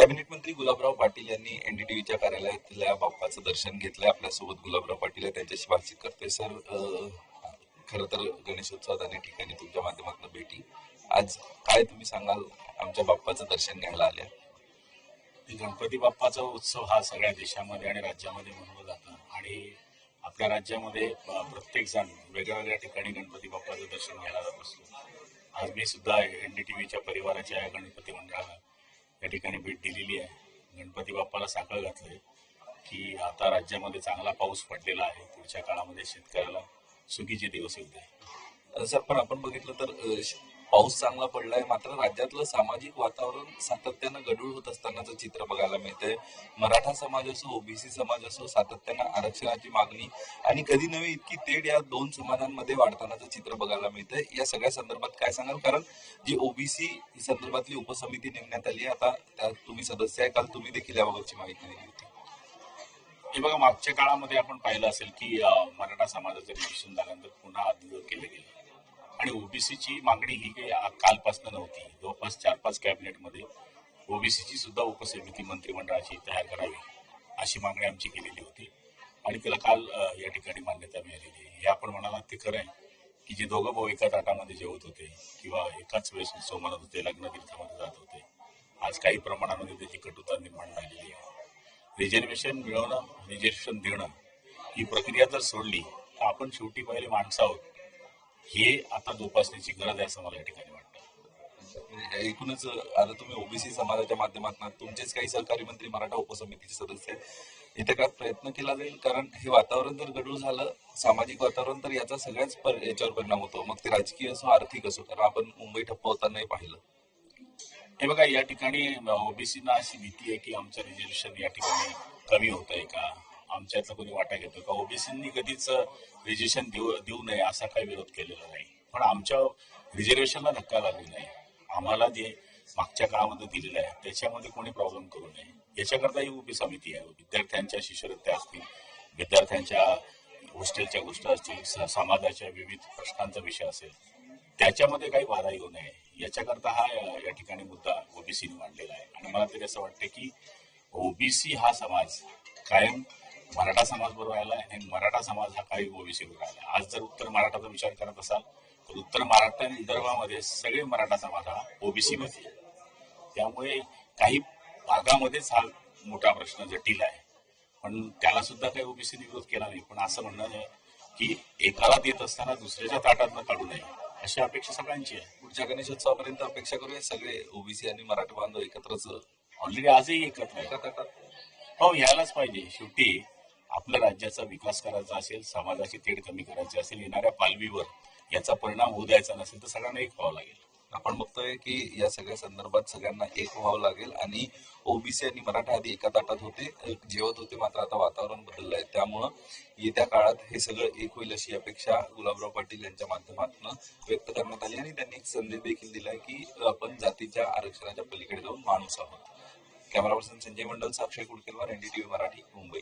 Cabinet मंत्री गुलाबराव पाटील यांनी एनडीटीव्हीच्या कार्यालयातल्या बाप्पाचं दर्शन घेतलंय. आपल्यासोबत गुलाबराव पाटील त्यांच्याशी बातचीत करतोय. सर खर तर गणेशोत्सवात अनेक ठिकाणी तुमच्या माध्यमातून भेटी. आज काय तुम्ही सांगाल? आमच्या बाप्पाचं दर्शन घ्यायला आल्या. गणपती बाप्पाचा उत्सव हा सगळ्या देशामध्ये आणि राज्यामध्ये मनवला जातो. आणि आपल्या राज्यामध्ये प्रत्येक जण वेगळ्या वेगळ्या ठिकाणी गणपती बाप्पाचं दर्शन घ्यायला जात असतो. आज मी सुद्धा एनडीटीव्हीच्या परिवाराच्या या गणपती मंडळाला. या ठिकाणी भेट दिलेली आहे. गणपती बाप्पाला साखळ घातलंय की आता राज्यामध्ये चांगला पाऊस पडलेला आहे पुढच्या काळामध्ये शेतकऱ्याला सुगीचे दिवस येत आहे सर पण आपण बघितलं तर अं, पाऊस चांगला पडलाय मात्र राज्यातलं सामाजिक वातावरण सातत्यानं गडूळ होत असतानाचं चित्र बघायला मिळतंय. मराठा समाज असो ओबीसी समाज असो सातत्यानं आरक्षणाची मागणी आणि कधी नव्हे इतकी तेढ या दोन समाजांमध्ये वाढतानाचं चित्र बघायला मिळतंय. या सगळ्या संदर्भात काय सांगाल? कारण जी ओबीसी संदर्भातली उपसमिती नेमण्यात आली आता त्यात तुम्ही सदस्य आहे काल तुम्ही देखील याबाबतची माहिती दिली होती. हे बघा मागच्या काळामध्ये आपण पाहिलं असेल की मराठा समाजाचं रिजिस्ट्रेशन झाल्यानंतर पुन्हा अद्भुत केलं गेलं. आणि ओबीसीची मागणी ही काही कालपासनं कालपासून नव्हती. जवळपास चार पाच कॅबिनेटमध्ये ओबीसीची सुद्धा उपसमिती मंत्रिमंडळाची तयार करावी अशी मागणी आमची केलेली होती. आणि त्याला काल या ठिकाणी मान्यता मिळालेली आहे. हे आपण म्हणालात ते खरं आहे की जे दोघं भाऊ एका ताटामध्ये जेवत होते किंवा एकाच वेळेस उत्सव म्हणत होते लग्न तीर्थामध्ये जात होते आज काही प्रमाणामध्ये त्याची कटुता निर्माण झालेली आहे. रिझर्वेशन मिळवणं रिझर्वेशन देणं ही प्रक्रिया जर सोडली तर आपण शेवटी पहिले माणसं आहोत. हे आता जोपासण्याची गरज आहे असं मला या ठिकाणी वाटतं. म्हणजे एकूणच आता तुम्ही ओबीसी समाजाच्या माध्यमातून तुमचेच काही सहकारी मंत्री मराठा उपसमितीचे सदस्य इथे काय प्रयत्न केला जाईल? कारण हे वातावरण जर गडूळ झालं सामाजिक वातावरण तर याचा सगळ्याच याच्यावर परिणाम होतो. मग ते राजकीय असो आर्थिक असो कारण आपण मुंबई ठप्प होतानाही पाहिलं. हे बघा या ठिकाणी ओबीसीना अशी भीती आहे की आमचं रिझर्वेशन या ठिकाणी कमी होत आहे का? आमच्यातलं कोणी वाटा घेतो का? ओबीसींनी कधीच रिझर्वेशन देऊ देऊ नये असा काही विरोध केलेला नाही. पण आमच्या रिझर्वेशनला धक्का लागू नये आम्हाला जे मागच्या काळामध्ये दिलेलं आहे त्याच्यामध्ये कोणी प्रॉब्लेम करू नये. याच्याकरता ही उभी समिती आहे. विद्यार्थ्यांच्या शिष्यवृत्त्या असतील विद्यार्थ्यांच्या हॉस्टेलच्या गोष्टी असतील समाजाच्या विविध प्रश्नांचा विषय असेल त्याच्यामध्ये काही वादा येऊ नये. याच्याकरता हा या ठिकाणी मुद्दा ओबीसीने मांडलेला आहे. आणि मला तरी असं वाटतं की ओबीसी हा समाज कायम मराठा समाज बरोबर राहिला आणि मराठा समाज हा काही ओबीसी बरोबर राहिला. आज जर उत्तर महाराष्ट्राचा विचार करत असाल तर उत्तर महाराष्ट्र आणि विदर्भामध्ये सगळे मराठा समाज हा ओबीसी मध्ये. त्यामुळे काही भागामध्येच हा मोठा प्रश्न जटिल आहे. पण त्याला सुद्धा काही ओबीसीने विरोध केला नाही. पण असं म्हणणं आहे की एकाला देत असताना दुसऱ्याच्या ताटात काढू नये अशी अपेक्षा सगळ्यांची आहे. पुढच्या गणेशोत्सवापर्यंत अपेक्षा करूया सगळे ओबीसी आणि मराठा बांधव एकत्रच ऑलरेडी आजही एकत्र आहे. एका ताटात हो यायलाच पाहिजे. शेवटी आपल्या राज्याचा विकास करायचा असेल समाजाची तेढ कमी करायची असेल येणाऱ्या पालवीवर याचा परिणाम होऊ द्यायचा नसेल तर सगळ्यांना एक व्हावं लागेल. आपण बघतोय की या सगळ्या संदर्भात सगळ्यांना एक व्हावं लागेल आणि ओबीसी आणि मराठा आधी एका ताटात होते जेवत होते मात्र आता वातावरण बदललं आहे. त्यामुळं येत्या काळात हे सगळं एक होईल अशी अपेक्षा गुलाबराव पाटील यांच्या माध्यमातून व्यक्त करण्यात आली आणि त्यांनी एक संदेश देखील दिला की आपण जातीच्या आरक्षणाच्या पलीकडे जाऊन माणूस आहोत. Camera person Sanjay Mandal Sakshi Kudkelwar NDTV Marathi Mumbai.